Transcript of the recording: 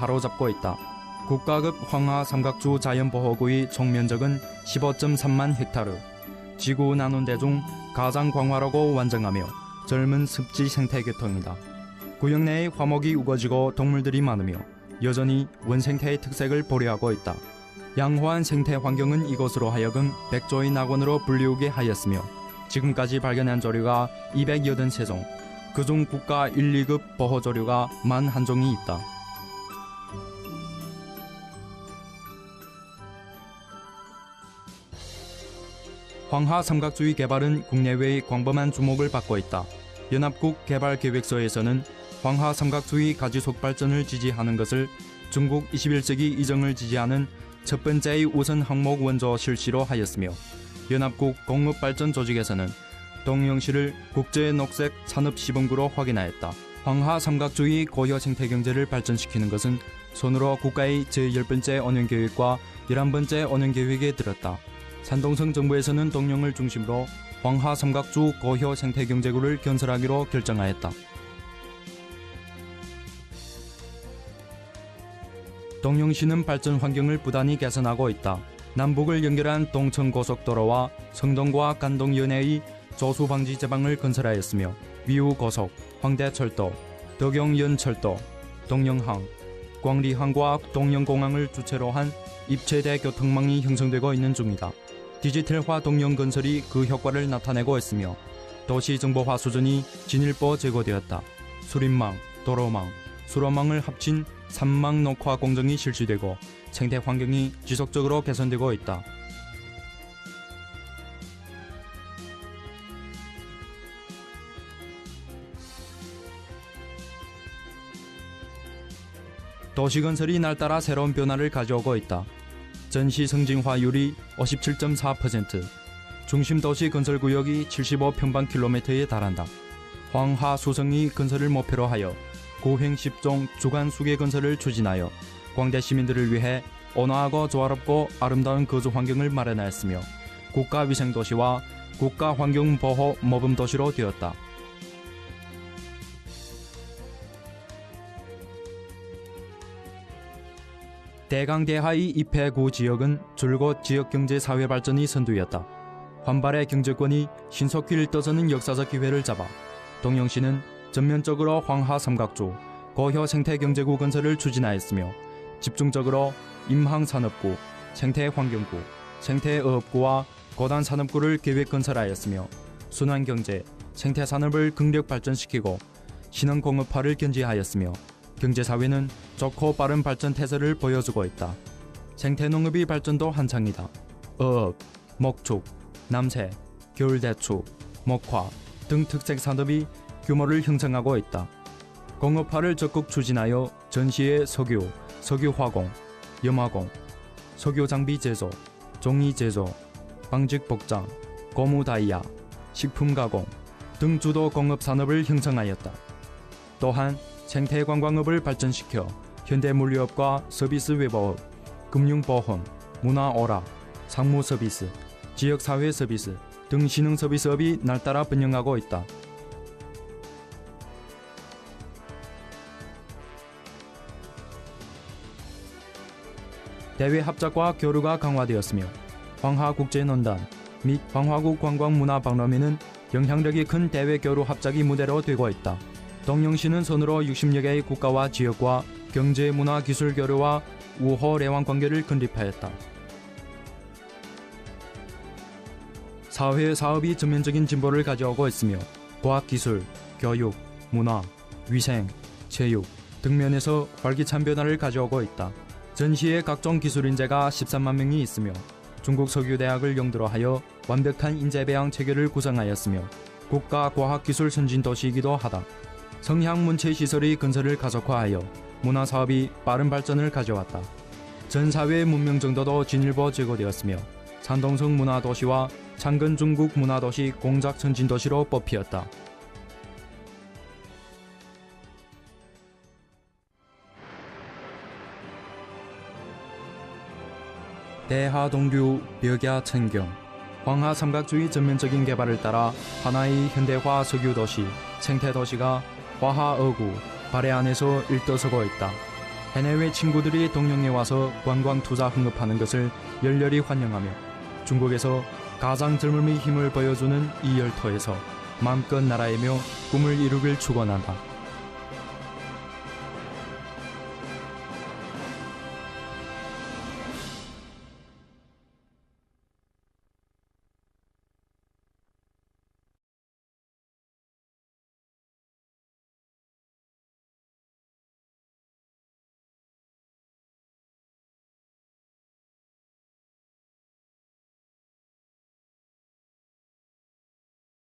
사로잡고 있다. 국가급 황하 삼각주 자연보호구의 총면적은 15.3만 헥타르. 지구 나눈 데중 가장 광활하고 완전하며 젊은 습지 생태 계통이다. 구역 내에 화목이 우거지고 동물들이 많으며 여전히 원생태의 특색을 보려하고 있다. 양호한 생태 환경은 이곳으로 하여금 백조의 낙원으로 불리우게 하였으며 지금까지 발견한 조류가 283종, 그중 국가 1, 2급 보호 조류가 만 한 종이 있다. 황하 삼각주의 개발은 국내외의 광범한 주목을 받고 있다. 연합국 개발계획서에서는 황하 삼각주의 가지속 발전을 지지하는 것을 중국 21세기 이정을 지지하는 첫 번째의 우선 항목 원조 실시로 하였으며 연합국 공업발전 조직에서는 동영시를 국제 녹색 산업 시범구로 확인하였다. 황하 삼각주의 고효 생태 경제를 발전시키는 것은 손으로 국가의 제10번째 언행계획과 11번째 언행계획에 들었다. 산동성 정부에서는 동령을 중심으로 황하 삼각주 고효 생태 경제구를 건설하기로 결정하였다. 동영시는 발전 환경을 부단히 개선하고 있다. 남북을 연결한 동천고속도로와 성동과 간동연해의 조수 방지 제방을 건설하였으며 위우 고속, 황대철도, 덕용연철도, 동영항, 광리항과 동영공항을 주체로 한 입체대 교통망이 형성되고 있는 중이다. 디지털화 동영 건설이 그 효과를 나타내고 있으며 도시 정보화 수준이 진일보 제고되었다. 수림망, 도로망, 수로망을 합친 산망 녹화 공정이 실시되고 생태 환경이 지속적으로 개선되고 있다. 도시 건설이 날따라 새로운 변화를 가져오고 있다. 전시 성진화율이 57.4%, 중심 도시 건설 구역이 75평방킬로미터에 달한다. 황하 수성이 건설을 목표로 하여 고행 10종 주간 수계 건설을 추진하여 광대 시민들을 위해 온화하고 조화롭고 아름다운 거주 환경을 마련하였으며 국가 위생 도시와 국가 환경 보호 모범 도시로 되었다. 대강대하의 입해구 지역은 줄곧 지역 경제 사회 발전이 선두였다. 환발의 경제권이 신속히 일떠서는 역사적 기회를 잡아 동영시는 전면적으로 황하 삼각주 고효 생태 경제구 건설을 추진하였으며 집중적으로 임항 산업구, 생태 환경구, 생태 어업구와 고단 산업구를 계획 건설하였으며 순환 경제, 생태 산업을 긍력 발전시키고 신흥 공업화를 견지하였으며 경제 사회는 좋고 빠른 발전 태세를 보여주고 있다. 생태 농업의 발전도 한창이다. 어업, 목축, 남새, 겨울대추, 목화 등 특색 산업이 규모를 형성하고 있다. 공업화를 적극 추진하여 전시의 석유, 석유 화공, 염화공, 석유 장비 제조, 종이 제조, 방직 복장, 고무 다이아, 식품 가공 등 주도 공업 산업을 형성하였다. 또한 생태 관광업을 발전시켜 현대 물류업과 서비스 외부업, 금융보험, 문화오락, 상무 서비스, 지역 사회 서비스 등 신흥 서비스업이 날따라 번영하고 있다. 대외 합작과 교류가 강화되었으며 황하국제논단 및 황화국 관광문화박람회는 영향력이 큰 대외 교류 합작이 무대로 되고 있다. 동영시는 손으로 60여 개의 국가와 지역과 경제, 문화, 기술 교류와 우호 레왕 관계를 건립하였다. 사회 사업이 전면적인 진보를 가져오고 있으며 과학 기술, 교육, 문화, 위생, 체육 등 면에서 활기찬 변화를 가져오고 있다. 전시에 각종 기술 인재가 13만 명이 있으며 중국 석유대학을 영도로 하여 완벽한 인재 배양 체계를 구성하였으며 국가 과학기술 선진 도시이기도 하다. 성향 문체 시설의 건설을 가속화하여 문화 사업이 빠른 발전을 가져왔다. 전 사회 문명 정도도 진일보 제고되었으며 산동성 문화도시와 창건 중국 문화도시 공작 선진도시로 뽑히었다. 대하동류 벽야 천경 황하 삼각주의 전면적인 개발을 따라 하나의 현대화 석유 도시, 생태 도시가 화하 어구 발해 안에서 일떠서고 있다. 해내외 친구들이 동영에 와서 관광 투자 흥업하는 것을 열렬히 환영하며 중국에서 가장 젊음의 힘을 보여주는 이 열터에서 마음껏 날아다니며 꿈을 이루길 축원한다.